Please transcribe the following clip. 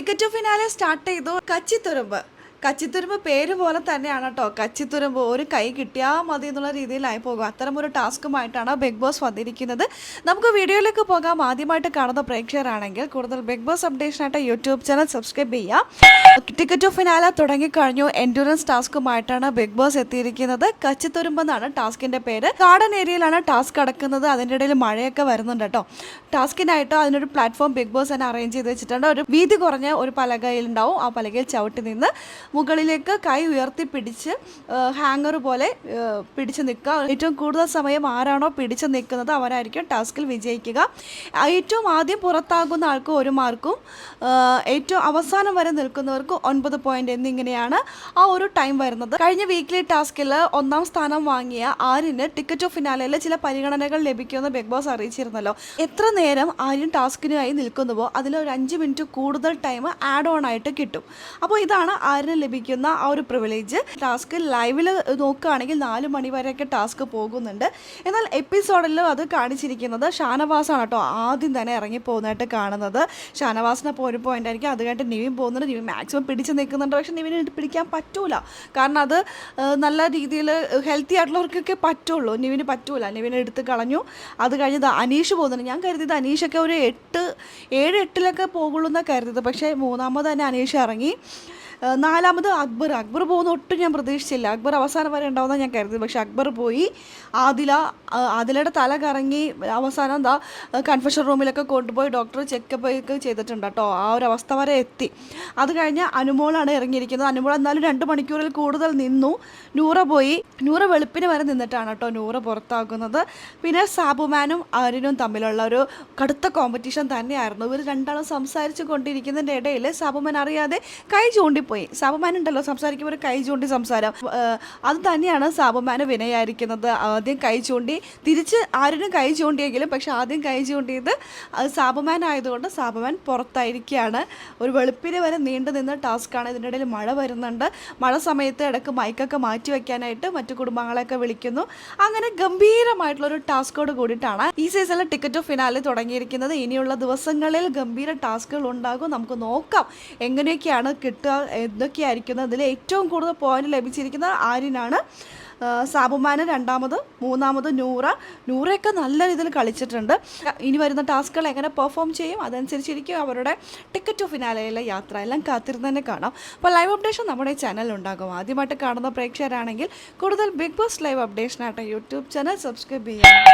Ticket to finale start ചെയ്തു കച്ചിത്തുരുമ്പ് കച്ചിത്തുരുമ്പ് പേര് പോലെ തന്നെയാണ് കേട്ടോ കച്ചിത്തുരുമ്പ് ഒരു കൈ കിട്ടിയാൽ മതി എന്നുള്ള രീതിയിലായി പോകും. അത്തരം ഒരു ടാസ്കുമായിട്ടാണ് ബിഗ് ബോസ് വന്നിരിക്കുന്നത്. നമുക്ക് വീഡിയോയിലേക്ക് പോകാം. ആദ്യമായിട്ട് കാണുന്ന പ്രേക്ഷകരാണെങ്കിൽ കൂടുതൽ ബിഗ് ബോസ് അപ്ഡേഷനായിട്ട് യൂട്യൂബ് ചാനൽ സബ്സ്ക്രൈബ് ചെയ്യാം. ടിക്കറ്റ് ടു ഫിനാല തുടങ്ങിക്കഴിഞ്ഞു. എൻഡുറൻസ് ടാസ്കുമായിട്ടാണ് ബിഗ് ബോസ് എത്തിയിരിക്കുന്നത്. കച്ചിത്തുരുമ്പ് എന്നാണ് ടാസ്കിന്റെ പേര്. ഗാർഡൻ ഏരിയയിലാണ് ടാസ്ക് കിടക്കുന്നത് അതിന്റെ ഇടയിൽ മഴയൊക്കെ വരുന്നുണ്ട് കേട്ടോ ടാസ്കിനായിട്ട് അതിനൊരു പ്ലാറ്റ്ഫോം ബിഗ് ബോസ് തന്നെ അറേഞ്ച് ചെയ്ത് വെച്ചിട്ടുണ്ട്. ഒരു വീതി കുറഞ്ഞ ഒരു പലകയിൽ ഉണ്ടാവും ആ പലകയിൽ ചവിട്ടി നിന്ന് മുകളിലേക്ക് കൈ ഉയർത്തി പിടിച്ച് ഹാങ്ങർ പോലെ പിടിച്ച് നിൽക്കുക. ഏറ്റവും കൂടുതൽ സമയം ആരാണോ പിടിച്ച് നിൽക്കുന്നത് അവരായിരിക്കും ടാസ്കിൽ വിജയിക്കുക. ഏറ്റവും ആദ്യം പുറത്താകുന്ന ആൾക്കും ഒരു മാർക്കും ഏറ്റവും അവസാനം വരെ നിൽക്കുന്നവർക്ക് ഒൻപത് പോയിന്റ് എന്നിങ്ങനെയാണ് ആ ഒരു ടൈം വരുന്നത്. കഴിഞ്ഞ വീക്കിലെ ടാസ്കിൽ ഒന്നാം സ്ഥാനം വാങ്ങിയ ആര്യന് ടിക്കറ്റ് ഓഫ് ഫിനാലയിൽ ചില പരിഗണനകൾ ലഭിക്കുമെന്ന് ബിഗ് ബോസ് അറിയിച്ചിരുന്നല്ലോ. എത്ര നേരം ആര്യൻ ടാസ്കിനായി നിൽക്കുന്നുവോ അതിൽ ഒരു അഞ്ച് മിനിറ്റ് കൂടുതൽ ടൈം ആഡ് ഓൺ ആയിട്ട് കിട്ടും. അപ്പോൾ ഇതാണ് ആര്യന് ലഭിക്കുന്ന ആ ഒരു പ്രിവിലേജ് ടാസ്ക് ലൈവിൽ നോക്കുകയാണെങ്കിൽ നാല് മണി വരെയൊക്കെ ടാസ്ക് പോകുന്നുണ്ട്. എന്നാൽ എപ്പിസോഡിൽ അത് കാണിച്ചിരിക്കുന്നത് ഷാനവാസാണ് കേട്ടോ. ആദ്യം തന്നെ ഇറങ്ങി പോകുന്നതായിട്ട് കാണുന്നത്. ഷാനവാസിനെ അപ്പോൾ ഒരു പോയിന്റ് ആയിരിക്കും. അത് കഴിഞ്ഞിട്ട് നിവിൻ പോകുന്നുണ്ട്. നിവിൻ മാക്സിമം പിടിച്ച് നിൽക്കുന്നുണ്ട്. പക്ഷേ നിവിന് പിടിക്കാൻ പറ്റൂല. കാരണം അത് നല്ല രീതിയിൽ ഹെൽത്തി ആയിട്ടുള്ളവർക്കൊക്കെ പറ്റുള്ളൂ. നിവിന് പറ്റൂല. നിവിനെ എടുത്ത് കളഞ്ഞു. അത് കഴിഞ്ഞ് അനീഷ് പോകുന്നുണ്ട്. ഞാൻ കരുതിയത് അനീഷൊക്കെ ഒരു എട്ട് ഏഴ് എട്ടിലൊക്കെ പോകുള്ളൂ എന്നാണ് കരുതിയത്. പക്ഷേ മൂന്നാമത് തന്നെ അനീഷ് ഇറങ്ങി. നാലാമത് അക്ബർ. അക്ബർ പോകുന്ന ഒട്ടും ഞാൻ പ്രതീക്ഷിച്ചില്ല. അക്ബർ അവസാനം വരെ ഉണ്ടാവുന്ന ഞാൻ കരുതി. പക്ഷെ അക്ബർ പോയി. ആദില ആദിലയുടെ തല കറങ്ങി അവസാനം എന്താ കൺഫെഷൻ റൂമിലൊക്കെ കൊണ്ടുപോയി ഡോക്ടർ ചെക്കപ്പ് ഒക്കെ ചെയ്തിട്ടുണ്ട് കേട്ടോ. ആ ഒരു അവസ്ഥ വരെ എത്തി. അത് കഴിഞ്ഞ് അനുമോളാണ് ഇറങ്ങിയിരിക്കുന്നത്. അനുമോൾ എന്നാലും രണ്ട് മണിക്കൂറിൽ കൂടുതൽ നിന്നു. നൂറ പോയി. നൂറ വെളുപ്പിന് വരെ നിന്നിട്ടാണ് കേട്ടോ നൂറ പുറത്താക്കുന്നത് പിന്നെ സാബുമാനും ആര്യനും തമ്മിലുള്ള ഒരു കടുത്ത കോമ്പറ്റീഷൻ തന്നെയായിരുന്നു. ഇവർ രണ്ടാളും സംസാരിച്ചു കൊണ്ടിരിക്കുന്നതിന്റെ ഇടയിൽ സാബുമാൻ അറിയാതെ കൈ ചൂണ്ടിപ്പോയി സാബുമാൻ ഉണ്ടല്ലോ സംസാരിക്കുമ്പോൾ ഒരു കൈ ചൂണ്ടി സംസാരം. അത് തന്നെയാണ് സാബുമാന് വിനയായിരിക്കുന്നത്. ആദ്യം കൈ ചൂണ്ടി തിരിച്ച് ആരിനും കൈ ചൂണ്ടിയെങ്കിലും പക്ഷെ ആദ്യം കൈ ചൂണ്ടിയത് സാബുമാൻ ആയതുകൊണ്ട് സാബുമാൻ പുറത്തായിരിക്കുകയാണ്. ഒരു വെളുപ്പിന് വരെ നീണ്ടു നിന്ന ടാസ്ക്കാണ് ഇതിന്റെ ഇടയിൽ മഴ വരുന്നുണ്ട്. മഴ സമയത്ത് ഇടയ്ക്ക് മൈക്കൊക്കെ മാറ്റി വയ്ക്കാനായിട്ട് മറ്റു കുടുംബങ്ങളെയൊക്കെ വിളിക്കുന്നു. അങ്ങനെ ഗംഭീരമായിട്ടുള്ള ഒരു ടാസ്കോട് കൂടിയിട്ടാണ് ഈ സീസണിലെ ടിക്കറ്റ് ഫിനാലെ തുടങ്ങിയിരിക്കുന്നത്. ഇനിയുള്ള ദിവസങ്ങളിൽ ഗംഭീര ടാസ്കുകൾ ഉണ്ടാകും. നമുക്ക് നോക്കാം എങ്ങനെയൊക്കെയാണ് കിട്ടുക എന്തൊക്കെയായിരിക്കുന്നത് അതിൽ ഏറ്റവും കൂടുതൽ പോയിന്റ് ലഭിച്ചിരിക്കുന്ന ആര്യനാണ് സാബുമാന് രണ്ടാമത് മൂന്നാമത് നൂറ. നൂറയൊക്കെ നല്ല രീതിയിൽ കളിച്ചിട്ടുണ്ട്. ഇനി വരുന്ന ടാസ്കുകൾ എങ്ങനെ പെർഫോം ചെയ്യും? അതനുസരിച്ചിരിക്കും അവരുടെ ടിക്കറ്റ് ടു ഫിനാലയിലെ യാത്ര. എല്ലാം കാത്തിരുന്ന് തന്നെ കാണാം. അപ്പോൾ ലൈവ് അപ്ഡേഷൻ നമ്മുടെ ചാനലിൽ ഉണ്ടാകും. ആദ്യമായിട്ട് കാണുന്ന പ്രേക്ഷകരാണെങ്കിൽ കൂടുതൽ ബിഗ് ബോസ് ലൈവ് അപ്ഡേഷനായിട്ട് യൂട്യൂബ് ചാനൽ സബ്സ്ക്രൈബ് ചെയ്യാം.